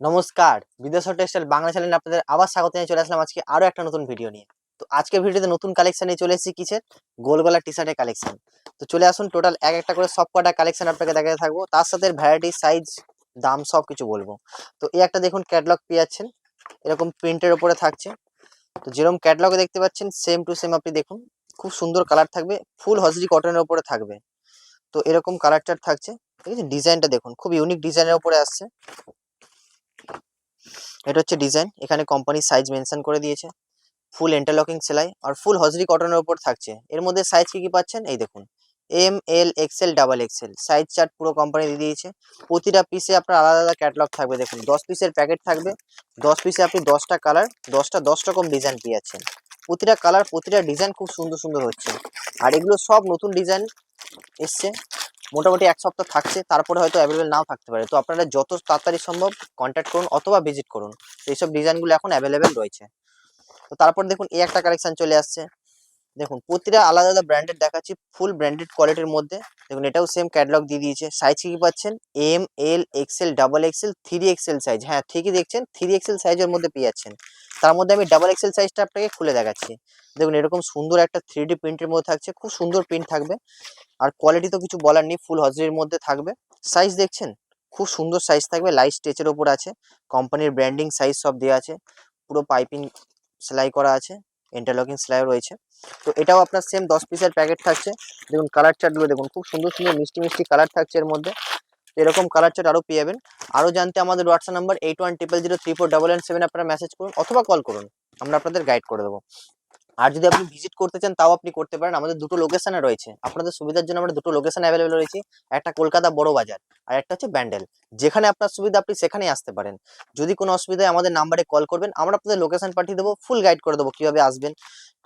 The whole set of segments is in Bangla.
নমস্কার, বিদেশ টেক্সটাইল বাংলা চ্যানেলে আপনাদের আবার স্বাগত নিয়ে চলে আসলাম আজকে আরও একটা নতুন ভিডিও নিয়ে। তো আজকের ভিডিওতে নতুন কালেকশন নিয়ে চলে এসেছি কিসের? গোল গলা টি শার্টের কালেকশন তো চলে আসুন টোটাল এক একটা করে সব কটা কালেকশন আপনাকে দেখাতে থাকব। তার সাথে ভ্যারাইটি সাইজ দাম সব কিছু বলব। তো এই একটা দেখুন ক্যাটলগ পেয়ে যাচ্ছেন এরকম প্রিন্টের ওপরে থাকছে। তো যেরকম ক্যাটলগে দেখতে পাচ্ছেন সেম টু সেম আপনি দেখুন। খুব সুন্দর কালার থাকবে ফুল হজরি কটনের ওপরে থাকবে। তো এরকম কালার থাকছে। ঠিক আছে? ডিজাইনটা দেখুন, খুব ইউনিক ডিজাইনের ওপরে আসছে। এটা হচ্ছে ডিজাইন এখানে কোম্পানি সাইজ মেনশন করে দিয়েছে। ফুল ইন্টারলকিং সেলাই আর ফুল হজরি কটনের উপর থাকছে। এর মধ্যে সাইজ কি কি পাচ্ছেন? এই দেখুন M L XL double XL size chart পুরো কোম্পানি দিয়ে দিয়েছে। প্রতিটা পিসে আপনার আলাদা আলাদা ক্যাটলগ থাকবে। দেখুন, দশ পিসের প্যাকেট থাকবে। দশ পিসে আপনি দশটা কালার দশটা দশ রকম ডিজাইন পেয়ে যাচ্ছেন। প্রতিটা কালার প্রতিটা ডিজাইন খুব সুন্দর সুন্দর হচ্ছে। আর এগুলো সব নতুন ডিজাইন এসছে। মোটামুটি এক সপ্তাহ থাকছে, তারপরে হয়তো অ্যাভেলেবেল নাও থাকতে পারে। তো আপনারা যত তাড়াতাড়ি সম্ভব কন্ট্যাক্ট করুন অথবা ভিজিট করুন। এইসব ডিজাইনগুলো এখন অ্যাভেলেবেল রয়েছে। তো তারপর দেখুন এই একটা কালেকশান চলে আসছে। দেখুন, প্রতিটা আলাদা আলাদা ব্র্যান্ডেড দেখাচ্ছি ফুল ব্র্যান্ডেড কোয়ালিটির মধ্যে। দেখুন, এটাও সেম ক্যাটলগ দিয়ে দিয়েছে। সাইজ কি পাচ্ছেন? M L XL double XL three XL size হ্যাঁ ঠিকই দেখছেন থ্রি এক্সেল সাইজের মধ্যে পেয়ে যাচ্ছেন। তার মধ্যে আমি ডাবল এক্সেল সাইজটা আপনাকে খুলে দেখাচ্ছি। দেখুন, এরকম সুন্দর একটা থ্রি ডি প্রিন্টের মধ্যে থাকছে, খুব সুন্দর প্রিন্ট থাকবে। আর কোয়ালিটি তো কিছু বলার নেই ফুল হজরির মধ্যে থাকবে। সাইজ দেখছেন, খুব সুন্দর সাইজ থাকবে লাইট স্টেচের ওপর আছে। কোম্পানির ব্র্যান্ডিং সাইজ সব দেওয়া আছে, পুরো পাইপিং সেলাই করা আছে। ইন্টারলকিং সেলাই রয়েছে। তো এটাও আপনার সেম দশ পিসের প্যাকেট থাকছে। দেখুন কালার চার্টগুলো দেখুন, খুব সুন্দর সুন্দর মিষ্টি মিষ্টি কালার থাকছে এর মধ্যে। এরকম কালার চার্ট আরও পেয়ে যাবেন আরও জানতে আমাদের WhatsApp number eight one triple zero three four double seven আপনারা মেসেজ করুন অথবা কল করুন। আমরা আপনাদের গাইড করে দেবো। আর যদি আপনি ভিজিট করতে চান, তাও আপনি করতে পারেন। আমাদের দুটো লোকেশনে রয়েছে। আপনাদের সুবিধার জন্য আমরা দুটো লোকেশন অ্যাভেলেবেল রয়েছে। একটা কলকাতা বড় বাজার আর একটা হচ্ছে ব্যান্ডেল। যেখানে আপনার সুবিধা আপনি সেখানেই আসতে পারেন। যদি কোনো অসুবিধা হয় আমাদের নাম্বারে কল করবেন, আমরা আপনাদের লোকেশন পাঠিয়ে দেবো ফুল গাইড করে দেবো কীভাবে আসবেন।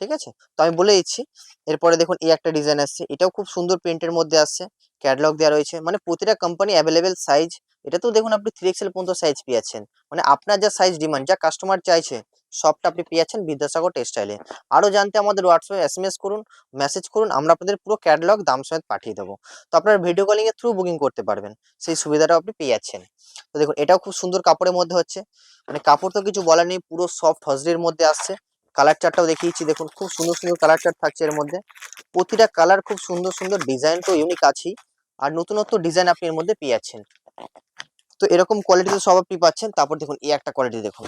ঠিক আছে? তো আমি বলে দিচ্ছি, এরপরে দেখুন এই একটা ডিজাইন আসছে এটাও খুব সুন্দর প্রিন্টের মধ্যে আসছে। ক্যাটলগ দেওয়া রয়েছে। মানে প্রতিটা কোম্পানি অ্যাভেলেবেল সাইজ এটাতেও দেখুন আপনি থ্রি এক্সেল পর্যন্ত সাইজ পেয়ে যাচ্ছেন। মানে আপনার যা সাইজ ডিমান্ড যা কাস্টমার চাইছে সবটা আপনি পেয়ে যাচ্ছেন বিদ্যাসাগর টেক্সটাইলে। আরও জানতে আমাদের হোয়াটসঅ্যাপে এস এম এস করুন মেসেজ করুন, আমরা আপনাদের পুরো ক্যাটালগ দাম সমেত পাঠিয়ে দেবো। তো আপনারা ভিডিও কলিংয়ের থ্রু বুকিং করতে পারবেন, সেই সুবিধাটাও আপনি পেয়ে যাচ্ছেন। তো দেখুন, এটাও খুব সুন্দর কাপড়ের মধ্যে হচ্ছে। মানে কাপড় তো কিছু বলার নেই, পুরো সফট হজরির মধ্যে আসছে। কালার চার্টটাও দেখিয়েছি, দেখুন, খুব সুন্দর সুন্দর কালার চার্ট থাকছে এর মধ্যে। প্রতিটা কালার খুব সুন্দর সুন্দর ডিজাইন তো ইউনিক আছেই। আর নতুনত্ব ডিজাইন আপনি এর মধ্যে পেয়ে যাচ্ছেন। তো এরকম কোয়ালিটি তো সব আপনি পাচ্ছেন, তারপর দেখুন এই একটা কোয়ালিটি দেখুন।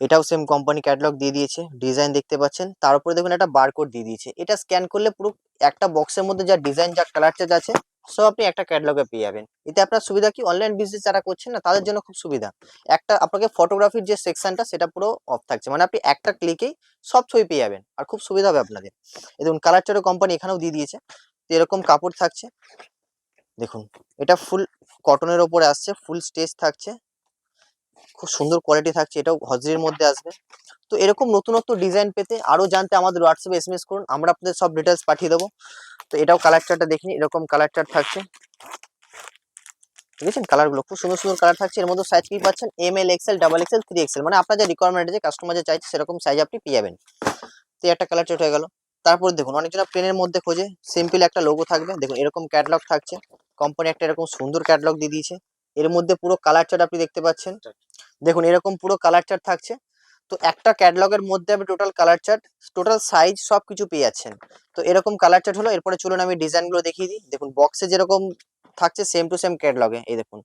এটাও সেম কোম্পানি ক্যাটালগ দিয়ে দিয়েছে ডিজাইন দেখতে পাচ্ছেন। তার উপরে দেখুন একটা বারকোড দিয়ে দিয়েছে। এটা স্ক্যান করলে পুরো একটা বক্সের মধ্যে যা ডিজাইন যা কালার চার্জ আছে, সব আপনি একটা ক্যাটালগে পেয়ে যাবেন। এতে আপনার সুবিধা কি? অনলাইন বিজনেস যারা করছেন না, তাদের জন্য খুব সুবিধা। একটা আপনাকে ফটোগ্রাফির যে সেকশনটা সেটা পুরো অফ থাকছে। মানে আপনি একটা ক্লিকেই সব ছবি পেয়ে যাবেন। আর খুব সুবিধা হবে আপনাদের। দেখুন কালার চার্টের কোম্পানি এখানেও দিয়ে দিয়েছে। এরকম কাপড় থাকছে। দেখুন, এটা ফুল কটনের ওপরে আসছে ফুল স্টেজ থাকছে। খুব সুন্দর কোয়ালিটি থাকছে, এটাও হজরির মধ্যে আসবে। তো এরকম নতুনত্ব ডিজাইন পেতে আরও জানতে আমাদের হোয়াটসঅ্যাপে এস করুন, আমরা আপনাদের সব ডিটেলস পাঠিয়ে দেবো। তো এটাও কালার দেখিনি, এরকম কালার চার্ট থাকছে। ঠিক আছে কালারগুলো খুব সুন্দর সুন্দর কালার থাকছে, এর মধ্যে সাইজ কি পাচ্ছেন? M L XL double XL three XL মানে আপনার যে রিকোয়ারমেন্ট আছে কাস্টমার যে চাইছে, সেরকম সাইজ আপনি পেয়ে যাবেন। তো একটা কালার চার্ট হয়ে গেল। তারপর দেখুন অনেকজন প্লেনের মধ্যে খোঁজে সিম্পল একটা লোগো থাকবে। দেখুন, এরকম ক্যাটলগ থাকছে। কোম্পানি একটা এরকম সুন্দর ক্যাটলগ দিয়ে দিয়েছে। এর মধ্যে পুরো কালার চার্ট আপনি দেখতে পাচ্ছেন। দেখুন, এরকম পুরো কালার চার্ট থাকছে। তো একটা ক্যাটলগের মধ্যে আপনি total colour chart total size সব কিছু পেয়ে যাচ্ছেন। তো এরকম কালার চার্ট হলো, এরপরে চলুন আমি ডিজাইনগুলো দেখিয়ে দিই। দেখুন বক্সে যেরকম থাকছে সেম টু সেম ক্যাটলগে এই দেখুন।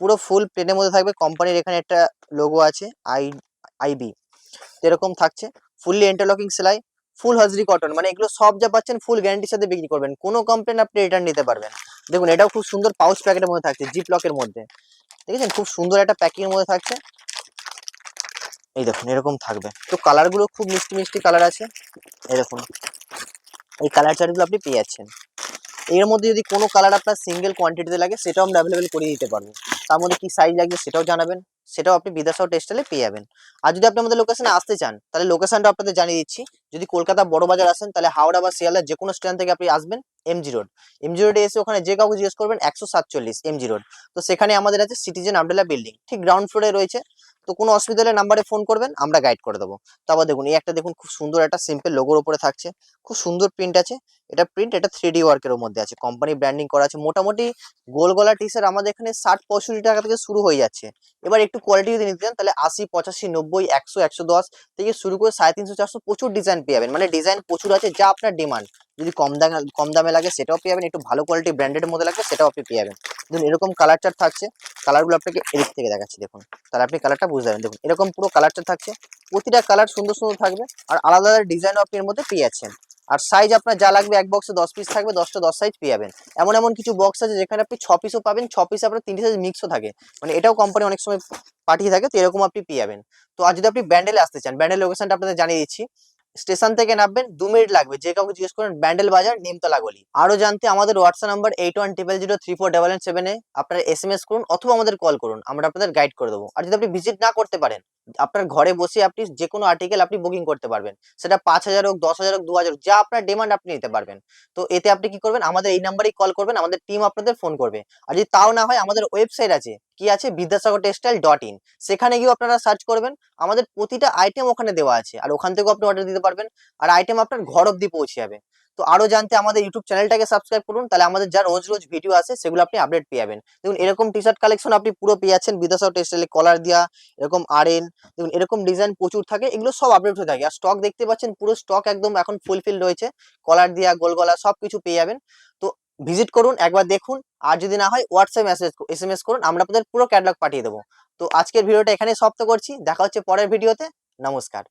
পুরো ফুল প্লেনের মধ্যে থাকবে কোম্পানির এখানে একটা লোগো আছে আই আইবি এরকম থাকছে ফুললি ইন্টারলকিং সেলাই ফুল হজরি কটন মানে এগুলো সব যা পাচ্ছেন ফুল গ্যারান্টির সাথে বিক্রি করবেন। কোনো কমপ্লেন আপনি রিটার্ন নিতে পারবেন দেখুন, এটাও খুব সুন্দর পাউচ প্যাকেটের মধ্যে থাকছে জিপ লকের মধ্যে। দেখেছেন? খুব সুন্দর একটা প্যাকিংয়ের মধ্যে থাকছে। এই দেখুন, এরকম থাকবে। তো কালারগুলো খুব মিষ্টি মিষ্টি কালার আছে। এই দেখুন, এই কালার চার্টগুলো আপনি পেয়ে যাচ্ছেন। এর মধ্যে যদি কোনো কালার আপনার সিঙ্গেল কোয়ান্টিটিতে লাগে, সেটাও আমরা অ্যাভেলেবেল করে দিতে পারব। তার মধ্যে কী সাইজ লাগবে সেটাও জানাবেন। সেটাও আপনি বিদ্যাসাগর টেক্সটাইলে পেয়ে যাবেন। আর যদি আপনি আমাদের লোকেশনে আসতে চান, তাহলে লোকেশনটা আপনাদের জানিয়ে দিচ্ছি। যদি কলকাতা বড় বাজার আসেন, তাহলে হাওড়া বা শিয়ালদার যে কোনো স্ট্যান্ড থেকে আপনি আসবেন এমজি রোড এমজি রোডে এসে ওখানে যে কাউকে জিজ্ঞেস করবেন, একশো সাতচল্লিশ এমজি রোড তো সেখানে আমাদের আছে সিটিজেন আমডেলা বিল্ডিং ঠিক গ্রাউন্ড ফ্লোরে রয়েছে। তো কোনো অসুবিধা হলে নাম্বারে ফোন করবেন, আমরা গাইড করে দেবো। তারপর দেখুন, এই একটা দেখুন খুব সুন্দর একটা সিম্পল লোগোর উপরে থাকছে। খুব সুন্দর প্রিন্ট আছে। এটা প্রিন্ট এটা থ্রি ডি ওয়ার্কের মধ্যে আছে। কোম্পানি ব্র্যান্ডিং করা আছে। মোটামুটি গোল গলা টি শার্ট আমাদের এখানে ষাট, পঁয়ষট্টি টাকা থেকে শুরু হয়ে যাচ্ছে। এবার একটু কোয়ালিটি যদি নিতে চান, তাহলে আশি, পঁচাশি, নব্বই, একশো একশো দশ থেকে শুরু করে সাড়ে তিনশো, চারশো প্রচুর ডিজাইন পেয়ে যাবেন। মানে ডিজাইন প্রচুর আছে, যা আপনার ডিমান্ড যদি কম দামে কম দামে লাগে সেটাও পেয়ে যাবেন। একটু ভালো কোয়ালিটি ব্র্যান্ডের মধ্যে লাগবে সেটাও আপনি পেয়ে যাবেন। দেখুন, এরকম কালার চার্ট থাকছে। কালারগুলো আপনাকে এদিক থেকে দেখাচ্ছি, দেখুন। তাহলে আপনি কালারটা বুঝতে পারবেন। দেখুন, এরকম পুরো কালারটা থাকছে। প্রতিটা কালার সুন্দর সুন্দর থাকবে আর আলাদা আলাদা ডিজাইনও আপনি এর মধ্যে পেয়ে যাচ্ছেন। আর সাইজ আপনার যা লাগবে, এক বক্সে দশ পিস থাকবে দশটা দশ সাইজ পেয়ে যাবেন। এমন এমন কিছু বক্স আছে যেখানে আপনি ছ পিসও পাবেন, ছ পিসে আপনার তিনটে সাইজ মিক্সও থাকে। মানে এটাও কোম্পানি অনেক সময় পাঠিয়ে থাকে, তো এরকম আপনি পেয়ে যাবেন। তো আর যদি আপনি ব্যান্ডেলে আসতে চান ব্যান্ডেল লোকেশনটা আপনাদের জানিয়ে দিচ্ছি। স্টেশন থেকে নামবেন, দু মিনিট লাগবে। যে কাউকে জিজ্ঞেস করেন, ব্যান্ডেল বাজার, নিমতলা গলি। আরও জানতে আমাদের WhatsApp number eight one triple zero three four double সেভেনে আপনারা এস এম এস করুন অথবা আমাদের কল করুন, আমরা আপনাদের গাইড করে দেবো। আর যদি আপনি ভিজিট না করতে পারেন, আপনার ঘরে বসে আপনি যে কোনো আর্টিকেল আপনি বুকিং করতে পারবেন। সেটা পাঁচ হাজার হোক, দশ হাজার হোক, দু হাজার যা আপনার ডিমান্ড আপনি নিতে পারবেন। তো এতে আপনি কি করবেন? আমাদের এই নাম্বারেই কল করবেন, আমাদের টিম আপনাদের ফোন করবে। আর যদি তাও না হয়, আমাদের ওয়েবসাইট আছে কি আছে? Vidyasagar textile dot in. সেখানে গিয়েও আপনারা সার্চ করবেন। আমাদের প্রতিটা আইটেম ওখানে দেওয়া আছে। আর ওখান থেকেও আপনি অর্ডার দিতে পারবেন। আর আইটেম আপনার ঘর অব্দি পৌঁছে যাবে। তো আরও জানতে আমাদের ইউটিউব চ্যানেলটাকে সাবস্ক্রাইব করুন। তাহলে আমাদের যা রোজ রোজ ভিডিও আছে সেগুলো আপনি আপডেট পেয়ে যাবেন। দেখুন, এরকম টি শার্ট কালেকশন আপনি পুরো পেয়ে যাচ্ছেন। বিদ্যাসাগর টেক্সটাইলে কলার দেওয়া এরকম আর এন দেখুন, এরকম ডিজাইন প্রচুর থাকে। এগুলো সব আপডেট হয়ে থাকে। আর স্টক দেখতে পাচ্ছেন, পুরো স্টক একদম এখন ফুলফিল রয়েছে। কলার দেওয়া গোলগলা সব কিছু পেয়ে যাবেন। তো ভিজিট করুন, একবার দেখুন। আর যদি না হয় WhatsApp message S M S করুন, আমরা আপনাদের পুরো ক্যাটলগ পাঠিয়ে দেবো। তো আজকের ভিডিওটা এখানে সমাপ্ত করছি। দেখা হচ্ছে পরের ভিডিওতে। নমস্কার।